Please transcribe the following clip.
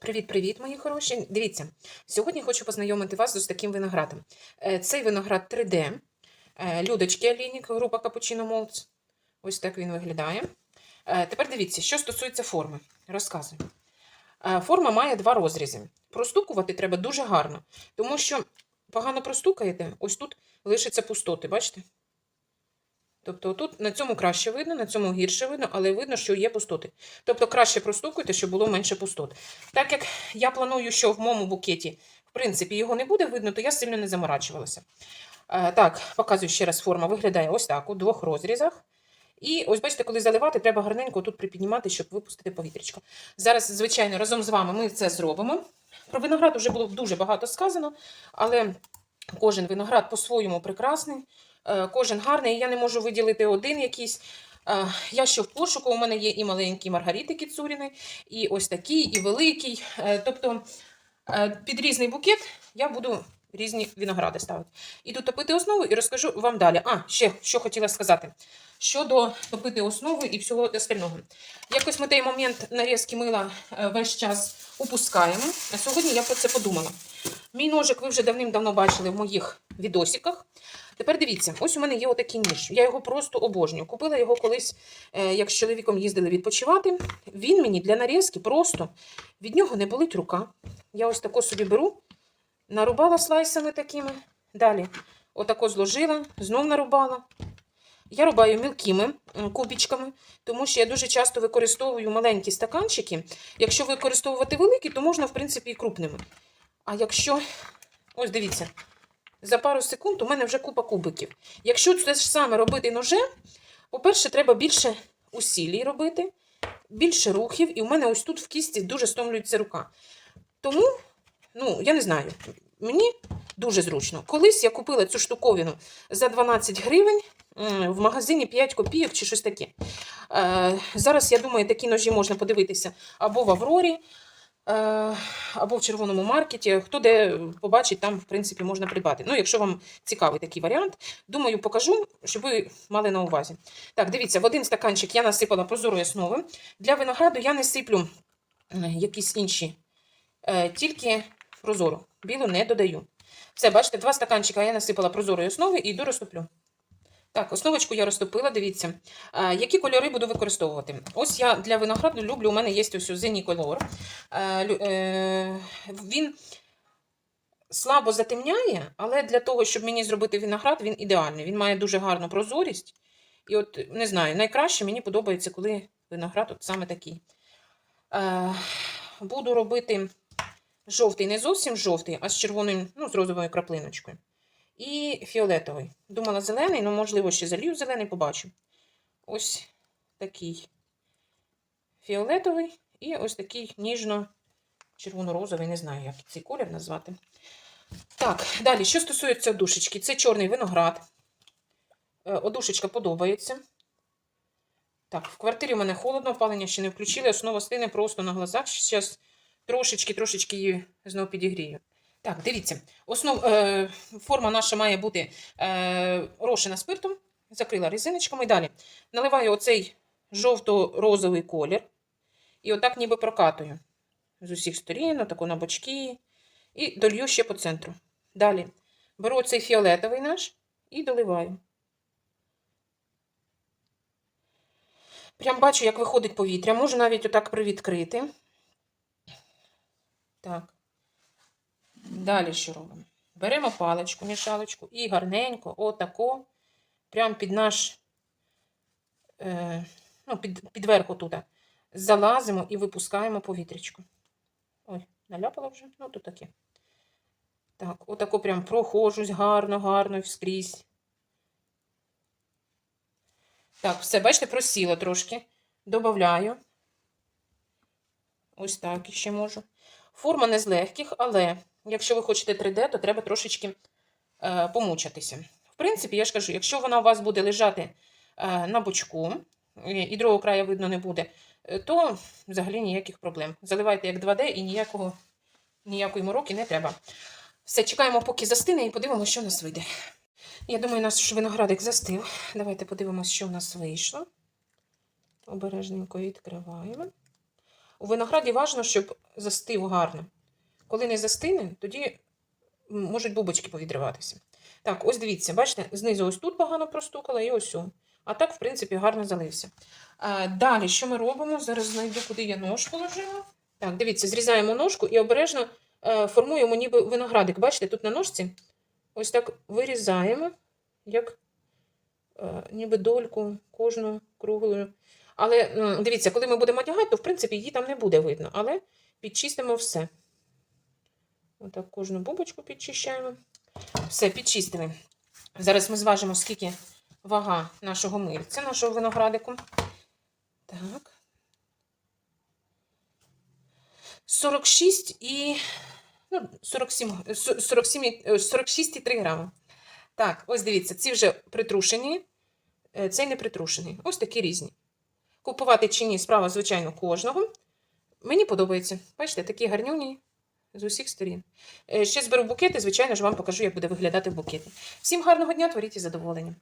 Привіт-привіт, мої хороші. Дивіться, сьогодні хочу познайомити вас з таким виноградом. Е, Цей виноград 3D, е, Людочки Алінік, група Cappuccino Molds. Ось так він виглядає. Е, Тепер дивіться, що стосується форми. Розказую. Форма має два розрізи. Простукувати треба дуже гарно, тому що погано простукаєте, ось тут лишиться пустоти, бачите? Тобто тут на цьому краще видно, на цьому гірше видно, але видно, що є пустоти. Тобто краще простукуйте, щоб було менше пустот. Так як я планую, що в моєму букеті, в принципі, його не буде видно, то я сильно не заморачувалася. Е, так, показую ще раз, форма виглядає ось так, у двох розрізах. І ось бачите, коли заливати, треба гарненько тут припіднімати, щоб випустити повітрячко. Зараз, звичайно, разом з вами ми це зробимо. Про виноград вже було дуже багато сказано, але кожен виноград по-своєму прекрасний, кожен гарний. Я не можу виділити один якийсь. Е, Я ще в пошуку, у мене є і маленькі маргаритики цуріни, і ось такий, і великий. Е, Тобто е, під різний букет я буду різні виногради ставити. Іду топити основу і розкажу вам далі. А, ще що хотіла сказати. Щодо топити основи і всього остального. Якось ми той момент нарізки мила е, весь час упускаємо. Сьогодні я про це подумала. Мій ножик ви вже давним-давно бачили в моїх відосиках. Тепер дивіться, ось у мене є отакий ніж. Я його просто обожнюю. Купила його колись, е, як з чоловіком їздили відпочивати. Він мені для нарізки просто від нього не болить рука. Я ось тако собі беру, нарубала слайсами такими. Далі отако зложила, знов нарубала. Я рубаю мілкими кубічками, тому що я дуже часто використовую маленькі стаканчики. Якщо використовувати великі, то можна, в принципі, і крупними. А якщо, ось дивіться, за пару секунд у мене вже купа кубиків. Якщо це ж саме робити ножем, по-перше, треба більше усілій робити, більше рухів, і у мене ось тут в кісті дуже стомлюється рука. Тому, ну, я не знаю, мені дуже зручно. Колись я купила цю штуковину за 12 гривень в магазині 5 копійок чи щось таке. Е, зараз, я думаю, такі ножі можна подивитися або в Аврорі, або в червоному маркеті. Хто де побачить, там, в принципі, можна придбати. Ну, якщо вам цікавий такий варіант, думаю, покажу, щоб ви мали на увазі. Так, дивіться, в один стаканчик я насипала прозорої основи. Для винограду я не сиплю якісь інші, е, тільки прозору. Білу не додаю. Все, бачите, два стаканчика я насипала прозорої основи і йду. Так, основочку я розтопила, дивіться. А, які кольори буду використовувати? Ось я для винограду люблю, у мене є ось синій кольор. Лю- е, він слабо затемняє, але для того, щоб мені зробити виноград, він ідеальний. Він має дуже гарну прозорість. І от, не знаю, найкраще мені подобається, коли виноград от саме такий. Е, буду робити жовтий, не зовсім жовтий, а з червоною, ну, з розовою краплиночкою. І фіолетовий. Думала зелений, ну, можливо, ще залью зелений, побачу. Ось такий фіолетовий і ось такий ніжно-червоно-розовий, не знаю, як цей колір назвати. Так, далі, що стосується душечки, це чорний виноград. Е, Одушечка подобається. Так, в квартирі в мене холодно, опалення ще не включили, основа стине просто на глазах. Зараз трошечки, трошечки її знову підігрію. Так, дивіться, основ, е, форма наша має бути е, розчина спиртом, закрила резиночками. І далі наливаю оцей жовто-розовий колір. І отак ніби прокатую з усіх сторін, отако на бочки. І долью ще по центру. Далі беру оцей фіолетовий наш і доливаю. Прям бачу, як виходить повітря. Можу навіть отак привідкрити. Так. Далі що робимо? Беремо паличку, мішалочку і гарненько, отако, прямо під наш, е, ну, під, під верху тут, залазимо і випускаємо повітрячко. Ой, наляпала вже? Ну, тут таке. Так, отако прям прохожусь гарно, гарно вскрізь. Так, все, бачите, просіло трошки. Добавляю. Ось так ще можу. Форма не з легких, але якщо ви хочете 3D, то треба трошечки е, помучатися. В принципі, я ж кажу, якщо вона у вас буде лежати е, на бочку, і, другого краю видно не буде, е, то взагалі ніяких проблем. Заливайте як 2D і ніякого, ніякої мороки не треба. Все, чекаємо, поки застине, і подивимося, що у нас вийде. Я думаю, наш виноградик застив. Давайте подивимося, що у нас вийшло. Обережненько відкриваємо. У винограді важливо, щоб застив гарно. Коли не застине, тоді можуть бубочки повідриватися. Так, ось дивіться, бачите, знизу ось тут погано простукала і ось. о. А так, в принципі, гарно залився. Далі, що ми робимо? Зараз знайду, куди я нож положила. Так, дивіться, зрізаємо ножку і обережно е, формуємо ніби виноградик. Бачите, тут на ножці ось так вирізаємо, як е, ніби дольку кожну круглу. Але дивіться, коли ми будемо одягати, то в принципі її там не буде видно, але підчистимо все. Отак кожну бубочку підчищаємо. Все, підчистили. Зараз ми зважимо, скільки вага нашого мильця, нашого виноградику. Так. 46 і ну, 47, е, со- 47, і- е, 46,3 грами. Так, ось дивіться, ці вже притрушені, е, цей не притрушений. Ось такі різні. Купувати чи ні, справа, звичайно, кожного. Мені подобається. Бачите, такі гарнюні з усіх сторін. Е, Ще зберу букети, звичайно ж, вам покажу, як буде виглядати букети. Всім гарного дня, творіть із задоволенням.